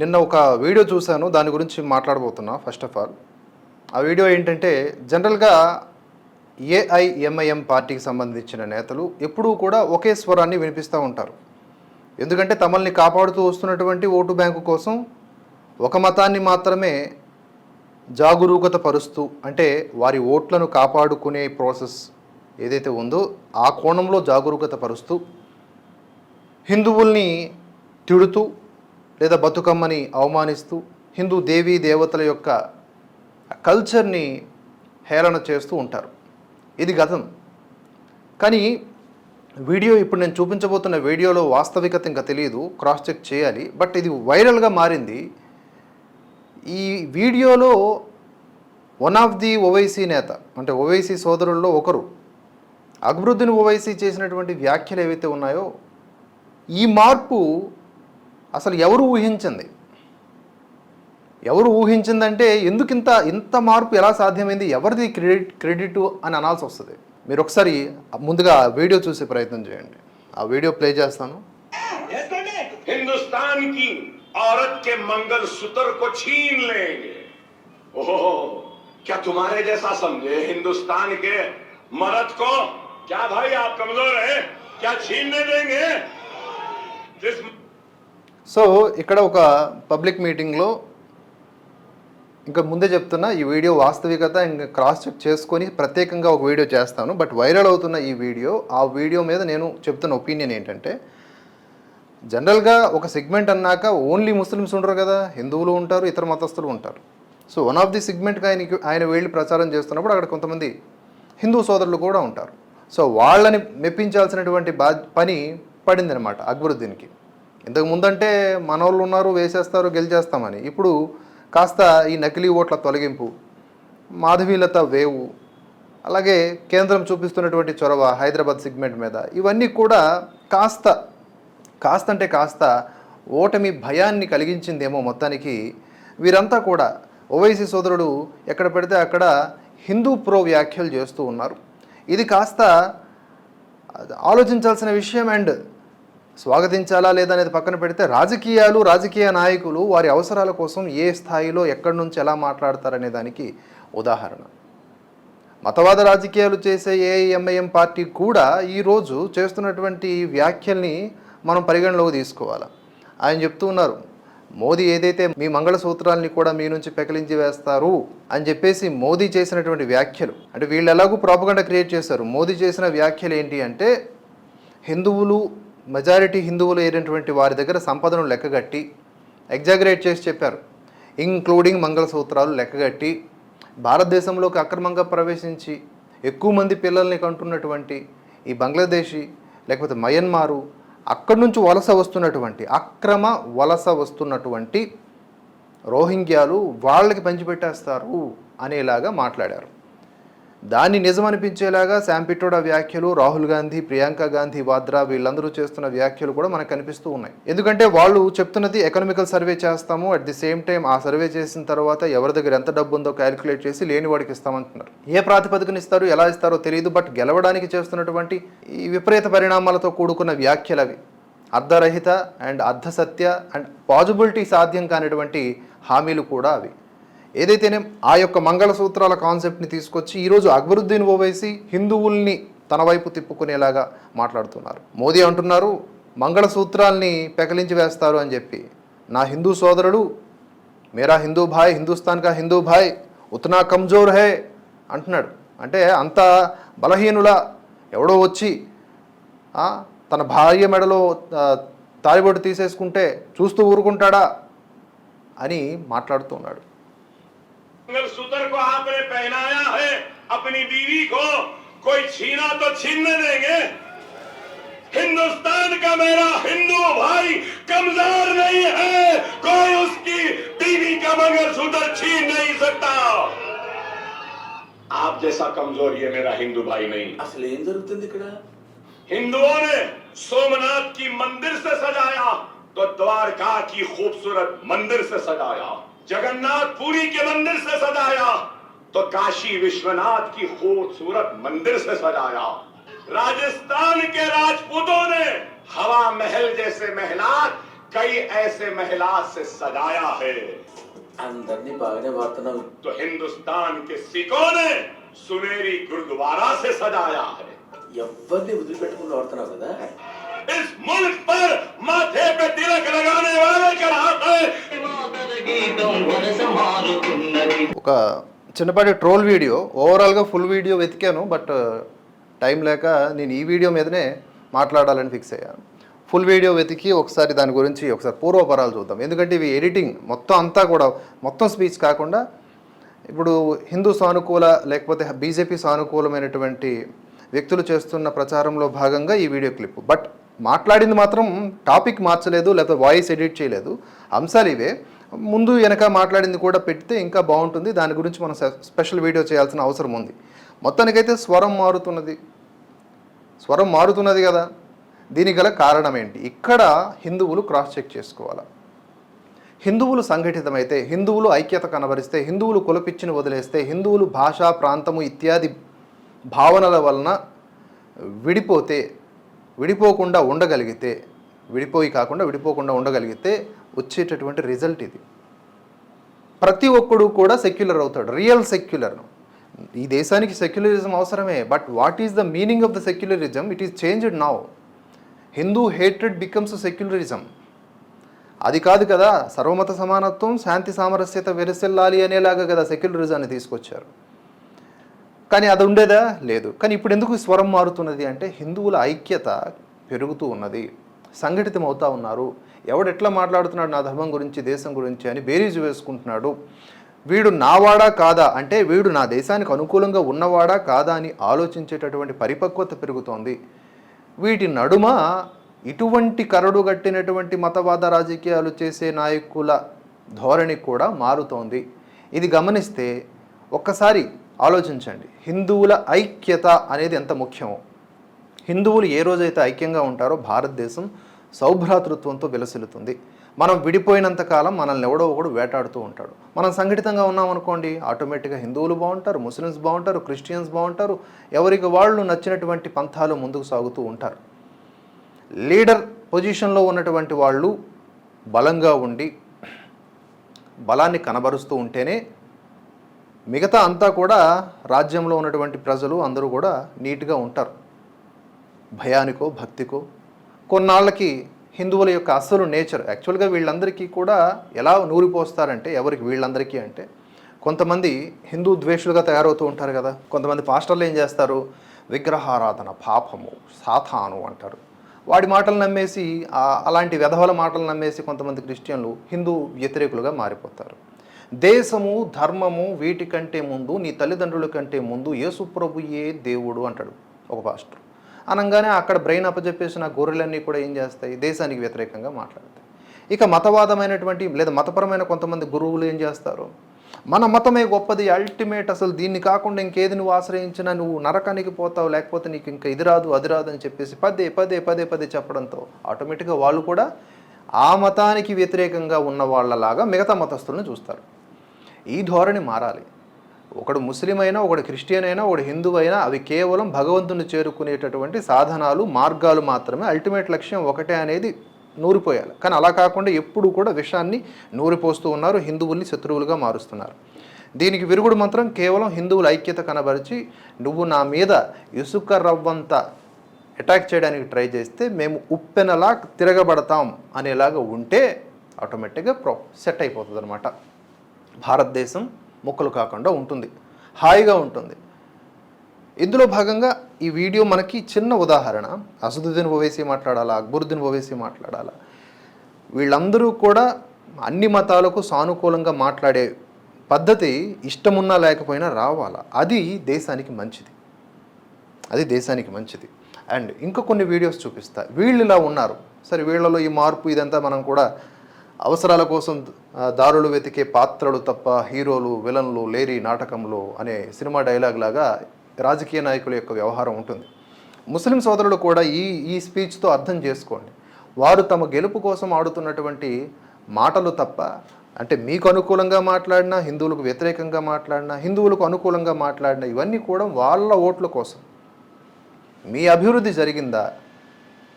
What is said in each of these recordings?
నిన్న ఒక వీడియో చూశాను దాని గురించి మాట్లాడబోతున్నా ఫస్ట్ ఆఫ్ ఆల్ ఆ వీడియో ఏంటంటే జనరల్గా ఏఐఎంఐఎం పార్టీకి సంబంధించిన నేతలు ఎప్పుడూ కూడా ఒకే స్వరాన్ని వినిపిస్తూ ఉంటారు. ఎందుకంటే తమల్ని కాపాడుతూ వస్తున్నటువంటి ఓటు బ్యాంకు కోసం ఒక మతాన్ని మాత్రమే జాగరూకత పరుస్తూ అంటే వారి ఓట్లను కాపాడుకునే ప్రాసెస్ ఏదైతే ఉందో ఆ కోణంలో జాగరూకత పరుస్తూ హిందువుల్ని తిడుతూ లేదా బతుకమ్మని అవమానిస్తూ హిందూ దేవీ దేవతల యొక్క కల్చర్ని హేళన చేస్తూ ఉంటారు. ఇది గతం. కానీ వీడియో ఇప్పుడు నేను చూపించబోతున్న వీడియోలో వాస్తవికత ఇంకా తెలియదు. క్రాస్ చెక్ చేయాలి. బట్ ఇది వైరల్గా మారింది. ఈ వీడియోలో వన్ ఆఫ్ ది ఓవైసీ నేత అంటే ఓవైసీ సోదరుల్లో ఒకరు అక్బరుద్దీన్ ఓవైసీ చేసినటువంటి వ్యాఖ్యలు ఏవైతే ఉన్నాయో ఈ మార్పు అసలు ఎవరు ఊహించింది ఎవరు ఊహించిందంటే ఎందుకు ఇంత ఇంత మార్పు ఎలా సాధ్యమైంది ఎవరిది క్రెడిట్ క్రెడిట్ అని అనాల్సి వస్తుంది మీరు ఒకసారి ముందుగా వీడియో చూసే ప్రయత్నం చేయండి ఆ వీడియో ప్లే చేస్తాను हिंदुस्तान की औरत के मंगल सूत्र को छीन लेंगे ओहो क्या तुम्हारे जैसा समझे हिंदुस्तान के मर्द को क्या भाई आप कमजोर है क्या छीनने देंगे जिस సో ఇక్కడ ఒక పబ్లిక్ మీటింగ్లో ఇంకా ముందే చెప్తున్నా ఈ వీడియో వాస్తవికత ఇంకా క్రాస్ చెక్ చేసుకొని ప్రత్యేకంగా ఒక వీడియో చేస్తాను. బట్ వైరల్ అవుతున్న ఈ వీడియో ఆ వీడియో మీద నేను చెప్తున్న ఒపీనియన్ ఏంటంటే జనరల్గా ఒక సెగ్మెంట్ అన్నాక ఓన్లీ ముస్లిమ్స్ ఉండరు కదా హిందువులు ఉంటారు ఇతర మతస్థులు ఉంటారు. సో వన్ ఆఫ్ ది సెగ్మెంట్కి ఆయనకి ఆయన వెళ్ళి ప్రచారం చేస్తున్నప్పుడు అక్కడ కొంతమంది హిందూ సోదరులు కూడా ఉంటారు. సో వాళ్ళని మెప్పించాల్సినటువంటి బా పని పడిందనమాట అక్బరుద్దీన్కి. ఇంతకు ముందంటే మనోళ్ళు ఉన్నారు వేసేస్తారు గెలిచేస్తామని. ఇప్పుడు కాస్త ఈ నకిలీ ఓట్ల తొలగింపు మాధవీలత వేవు అలాగే కేంద్రం చూపిస్తున్నటువంటి చొరవ హైదరాబాద్ సిగ్మెంట్ మీద ఇవన్నీ కూడా కాస్త కాస్త అంటే కాస్త ఓటమి భయాన్ని కలిగించిందేమో మొత్తానికి. వీరంతా కూడా ఓవైసీ సోదరుడు ఎక్కడ పెడితే అక్కడ హిందూ ప్రో వ్యాఖ్యలు చేస్తూ ఉన్నారు. ఇది కాస్త ఆలోచించాల్సిన విషయం అండ్ స్వాగతించాలా లేదా అనేది పక్కన పెడితే రాజకీయాలు రాజకీయ నాయకులు వారి అవసరాల కోసం ఏ స్థాయిలో ఎక్కడి నుంచి ఎలా మాట్లాడతారనే దానికి ఉదాహరణ. మతవాద రాజకీయాలు చేసే ఏఐఎంఐఎం పార్టీ కూడా ఈరోజు చేస్తున్నటువంటి వ్యాఖ్యల్ని మనం పరిగణలోకి తీసుకోవాలి. ఆయన చెప్తూ ఉన్నారు మోదీ ఏదైతే మీ మంగళసూత్రాల్ని కూడా మీ నుంచి పెకలించి వేస్తారు అని చెప్పేసి మోదీ చేసినటువంటి వ్యాఖ్యలు. అంటే వీళ్ళు ఎలాగూ ప్రాపగండ క్రియేట్ చేశారు. మోదీ చేసిన వ్యాఖ్యలు ఏంటి అంటే హిందువులు మెజారిటీ హిందువులు అయినటువంటి వారి దగ్గర సంపదను లెక్కగట్టి ఎగ్జాగరేట్ చేసి చెప్పారు. ఇంక్లూడింగ్ మంగళసూత్రాలు లెక్కగట్టి భారతదేశంలోకి అక్రమంగా ప్రవేశించి ఎక్కువ మంది పిల్లల్ని కంటున్నటువంటి ఈ బంగ్లాదేశీ లేకపోతే మయన్మారు అక్కడి నుంచి వలస వస్తున్నటువంటి అక్రమ వలస వస్తున్నటువంటి రోహింగ్యాలు వాళ్ళకి పంచిపెట్టేస్తారు అనేలాగా మాట్లాడారు. దాన్ని నిజమనిపించేలాగా శాంపిటోడా వ్యాఖ్యలు రాహుల్ గాంధీ ప్రియాంక గాంధీ వాద్రా వీళ్ళందరూ చేస్తున్న వ్యాఖ్యలు కూడా మనకు కనిపిస్తూ ఉన్నాయి. ఎందుకంటే వాళ్ళు చెప్తున్నది ఎకనామికల్ సర్వే చేస్తాము అట్ ది సేమ్ టైం ఆ సర్వే చేసిన తర్వాత ఎవరి దగ్గర ఎంత డబ్బు ఉందో క్యాలిక్యులేట్ చేసి లేని వాడికి ఇస్తామంటున్నారు. ఏ ప్రాతిపదికన ఇస్తారు ఎలా ఇస్తారో తెలియదు బట్ గెలవడానికి చేస్తున్నటువంటి ఈ విపరీత పరిణామాలతో కూడుకున్న వ్యాఖ్యలు అవి. అర్ధరహిత అండ్ అర్ధసత్య అండ్ పాజిబిలిటీ సాధ్యం కానిటువంటి హామీలు కూడా అవి. ఏదైతేనే ఆ యొక్క మంగళసూత్రాల కాన్సెప్ట్ని తీసుకొచ్చి ఈరోజు అక్బరుద్దీన్ ఓవైసీ హిందువుల్ని తన వైపు తిప్పుకునేలాగా మాట్లాడుతున్నారు. మోదీ అంటున్నారు మంగళసూత్రాల్ని పెకలించి వేస్తారు అని చెప్పి. నా హిందూ సోదరుడు మేరా హిందూ భాయ్ హిందుస్థాన్ కా హిందూ భాయ్ ఉత్నా కమ్జోర్ హే అంటున్నాడు. అంటే అంత బలహీనుల ఎవడో వచ్చి తన భార్య మెడలో తాలిబొట్టు తీసేసుకుంటే చూస్తూ ఊరుకుంటాడా అని మాట్లాడుతున్నాడు अगर सूतर को आपने पहनाया है अपनी बीवी को। कोई छीना तो छीनने देंगे। हिंदुस्तान का मेरा हिंदू भाई कमज़ोर नहीं है। कोई उसकी बीवी का मगर सूतर छीन नहीं सकता। आप जैसा कमज़ोर ये मेरा हिंदू भाई नहीं। असले ज़रूरत हिंदुओं ने सोमनाथ की मंदिर से सजाया तो द्वारका की खूबसूरत मंदिर से सजाया। जगन्नाथ पुरी के मंदिर से सजाया तो काशी विश्वनाथ की खूबसूरत मंदिर से सजाया राजस्थान के राजपूतों ने हवा महल जैसे महलात कई ऐसे महिला से सजाया है అందరినీ బాగానే వాడుతున్నావు तो हिंदुस्तान के सिखों ने सुनेरी गुरुद्वारा से सजाया है ఎవరిని వదిలిపెట్టుకుని వాడుతున్నావు కదా इस मुल्क पर माथे पे तिलक लगाने वाले का हाथ है గీతం వరస మారుతున్నది ఒక చిన్నపాటి ట్రోల్ వీడియో ఓవరాల్గా ఫుల్ వీడియో వెతికాను బట్ టైం లేక నేను ఈ వీడియో మీదనే మాట్లాడాలని ఫిక్స్ అయ్యాను. ఫుల్ వీడియో వెతికి ఒకసారి దాని గురించి ఒకసారి పూర్వపరాలు చూద్దాం. ఎందుకంటే ఇవి ఎడిటింగ్ మొత్తం అంతా కూడా మొత్తం స్పీచ్ కాకుండా ఇప్పుడు హిందూ సానుకూల లేకపోతే బీజేపీ సానుకూలమైనటువంటి వ్యక్తులు చేస్తున్న ప్రచారంలో భాగంగా ఈ వీడియో క్లిప్. బట్ మాట్లాడింది మాత్రం టాపిక్ మార్చలేదు లేకపోతే వాయిస్ ఎడిట్ చేయలేదు. అంశాలు ఇవే. ముందు వెనక మాట్లాడింది కూడా పెడితే ఇంకా బాగుంటుంది. దాని గురించి మనం స్పెషల్ వీడియో చేయాల్సిన అవసరం ఉంది. మొత్తానికైతే స్వరం మారుతున్నది. స్వరం మారుతున్నది కదా. దీనికి గల కారణం ఏంటి? ఇక్కడ హిందువులు క్రాస్ చెక్ చేసుకోవాలి? హిందువులు సంఘటితమైతే హిందువులు ఐక్యత కనబరిస్తే హిందువులు కులపిచ్చిని వదిలేస్తే హిందువులు భాషా ప్రాంతము ఇత్యాది భావనల వలన విడిపోతే విడిపోకుండా ఉండగలిగితే విడిపోయి కాకుండా విడిపోకుండా ఉండగలిగితే వచ్చేటటువంటి రిజల్ట్ ఇది. ప్రతి ఒక్కడు కూడా సెక్యులర్ అవుతాడు. రియల్ సెక్యులర్ ఈ దేశానికి సెక్యులరిజం అవసరమే. But what is the meaning of the secularism it is changed now Hindu hatred becomes secularism అది కాదు కదా సర్వమత సమానత్వం శాంతి సామరస్యత వెరసెల్లాలి అనేలాగా కదా సెక్యులరిజాన్ని తీసుకొచ్చారు. కానీ అది ఉండేదా? లేదు. కానీ ఇప్పుడు ఎందుకు స్వరం మారుతున్నది అంటే హిందువుల ఐక్యత పెరుగుతూ ఉన్నది. సంఘటితం అవుతా ఉన్నారు ఎవడెట్లా మాట్లాడుతున్నాడు నా ధర్మం గురించి దేశం గురించి అని బేరీజు వేసుకుంటున్నాడు. వీడు నావాడా కాదా? అంటే వీడు నా దేశానికి అనుకూలంగా ఉన్నవాడా కాదా అని ఆలోచించేటటువంటి పరిపక్వత పెరుగుతోంది. వీటి నడుమ ఇటువంటి కరడు గట్టినటువంటి మతవాద రాజకీయాలు చేసే నాయకుల ధోరణి కూడా మారుతోంది. ఇది గమనిస్తే ఒక్కసారి ఆలోచించండి. హిందువుల ఐక్యత అనేది ఎంత ముఖ్యమో. హిందువులు ఏ రోజైతే ఐక్యంగా ఉంటారో భారతదేశం సౌభ్రాతృత్వంతో విలసిల్లుతుంది. మనం విడిపోయినంత కాలం మనల్ని ఎవడో ఒకడు వేటాడుతూ ఉంటాడు. మనం సంఘటితంగా ఉన్నామనుకోండి ఆటోమేటిక్గా హిందువులు బాగుంటారు ముస్లిమ్స్ బాగుంటారు క్రిస్టియన్స్ బాగుంటారు ఎవరికి వాళ్ళు నచ్చినటువంటి పంథాలు ముందుకు సాగుతూ ఉంటారు. లీడర్ పొజిషన్లో ఉన్నటువంటి వాళ్ళు బలంగా ఉండి బలాన్ని కనబరుస్తూ ఉంటేనే మిగతా అంతా కూడా రాజ్యంలో ఉన్నటువంటి ప్రజలు అందరూ కూడా నీట్గా ఉంటారు. భయానికో భక్తికో. కొన్నాళ్ళకి హిందువుల యొక్క అసలు నేచర్ యాక్చువల్గా వీళ్ళందరికీ కూడా ఎలా నూరిపోస్తారంటే ఎవరికి వీళ్ళందరికీ అంటే కొంతమంది హిందూ ద్వేషులుగా తయారవుతూ ఉంటారు కదా కొంతమంది పాస్టర్లు ఏం చేస్తారు? విగ్రహారాధన పాపము సాతాను అంటారు. వాడి మాటలు నమ్మేసి అలాంటి వెధవల మాటలు నమ్మేసి కొంతమంది క్రిస్టియన్లు హిందూ వ్యతిరేకులుగా మారిపోతారు. దేశము ధర్మము వీటికంటే ముందు నీ తల్లిదండ్రుల కంటే ముందు యేసుప్రభుయే దేవుడు అంటాడు ఒక పాస్టర్. అనగానే అక్కడ బ్రెయిన్ అప్పచెప్పేసిన గొర్రెలన్నీ కూడా ఏం చేస్తాయి? దేశానికి వ్యతిరేకంగా మాట్లాడతాయి. ఇక మతవాదమైనటువంటి లేదా మతపరమైన కొంతమంది గురువులు ఏం చేస్తారు? మన మతమే గొప్పది అల్టిమేట్ అసలు దీన్ని కాకుండా ఇంకేది నువ్వు ఆశ్రయించినా నువ్వు నరకానికి పోతావు లేకపోతే నీకు ఇంకా ఇది రాదు అది రాదు అని చెప్పేసి పదే పదే పదే పదే చెప్పడంతో ఆటోమేటిక్గా వాళ్ళు కూడా ఆ మతానికి వ్యతిరేకంగా ఉన్న వాళ్ళలాగా మిగతా మతస్థులను చూస్తారు. ఈ ధోరణి మారాలి. ఒకడు ముస్లిం అయినా ఒకడు క్రిస్టియన్ అయినా ఒకడు హిందువు అయినా అవి కేవలం భగవంతుని చేరుకునేటటువంటి సాధనాలు మార్గాలు మాత్రమే. అల్టిమేట్ లక్ష్యం ఒకటే అనేది నూరిపోయాలి. కానీ అలా కాకుండా ఎప్పుడు కూడా విషాన్ని నూరిపోస్తూ ఉన్నారు హిందువుల్ని శత్రువులుగా మారుస్తున్నారు. దీనికి విరుగుడు మాత్రం కేవలం హిందువుల ఐక్యత కనబరిచి నువ్వు నా మీద ఇసుక రవ్వంత అటాక్ చేయడానికి ట్రై చేస్తే మేము ఉప్పెనలా తిరగబడతాం అనేలాగా ఉంటే ఆటోమేటిక్గా ప్రో సెట్ అయిపోతుంది అనమాట భారతదేశం ముక్కలు కాకుండా ఉంటుంది. హాయిగా ఉంటుంది. ఇందులో భాగంగా ఈ వీడియో మనకి చిన్న ఉదాహరణ. అసదుద్దీన్ ఓవేసి మాట్లాడాలా? అక్బరుద్దీన్ ఓవేసి మాట్లాడాలా? వీళ్ళందరూ కూడా అన్ని మతాలకు సానుకూలంగా మాట్లాడే పద్ధతి ఇష్టమున్నా లేకపోయినా రావాలా? అది దేశానికి మంచిది. అది దేశానికి మంచిది. అండ్ ఇంకా కొన్ని వీడియోస్ చూపిస్తా. వీళ్ళు ఇలా ఉన్నారు. సరే వీళ్ళలో ఈ మార్పు ఇదంతా మనం కూడా అవసరాల కోసం దారులు వెతికే పాత్రలు తప్ప హీరోలు విలన్లు లేరి నాటకంలో అనే సినిమా డైలాగ్ లాగా రాజకీయ నాయకుల యొక్క వ్యవహారం ఉంటుంది. ముస్లిం సోదరులు కూడా ఈ ఈ స్పీచ్తో అర్థం చేసుకోండి. వారు తమ గెలుపు కోసం ఆడుతున్నటువంటి మాటలు తప్ప అంటే మీకు అనుకూలంగా మాట్లాడినా హిందువులకు వ్యతిరేకంగా మాట్లాడినా హిందువులకు అనుకూలంగా మాట్లాడినా ఇవన్నీ కూడా వాళ్ళ ఓట్ల కోసం. మీ అభివృద్ధి జరిగిందా?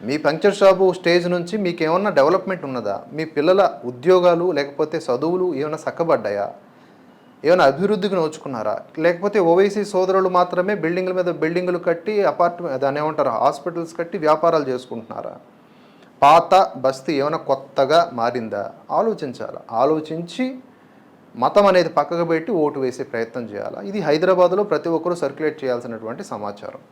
మీ పంక్చర్ షాపు స్టేజ్ నుంచి మీకు ఏమన్నా డెవలప్మెంట్ ఉన్నదా? మీ పిల్లల ఉద్యోగాలు లేకపోతే చదువులు ఏమైనా చక్కబడ్డాయా? ఏమైనా అభివృద్ధికి నోచుకున్నారా? లేకపోతే ఓవైసీ సోదరులు మాత్రమే బిల్డింగ్ల మీద బిల్డింగులు కట్టి అపార్ట్మెంట్ దాని ఏమంటారు? హాస్పిటల్స్ కట్టి వ్యాపారాలు చేసుకుంటున్నారా? పాత బస్తీ ఏమైనా కొత్తగా మారిందా? ఆలోచించాలి? ఆలోచించి మతం అనేది పక్కకు పెట్టి ఓటు వేసే ప్రయత్నం చేయాలి? ఇది హైదరాబాద్లో ప్రతి ఒక్కరూ సర్క్యులేట్ చేయాల్సినటువంటి సమాచారం.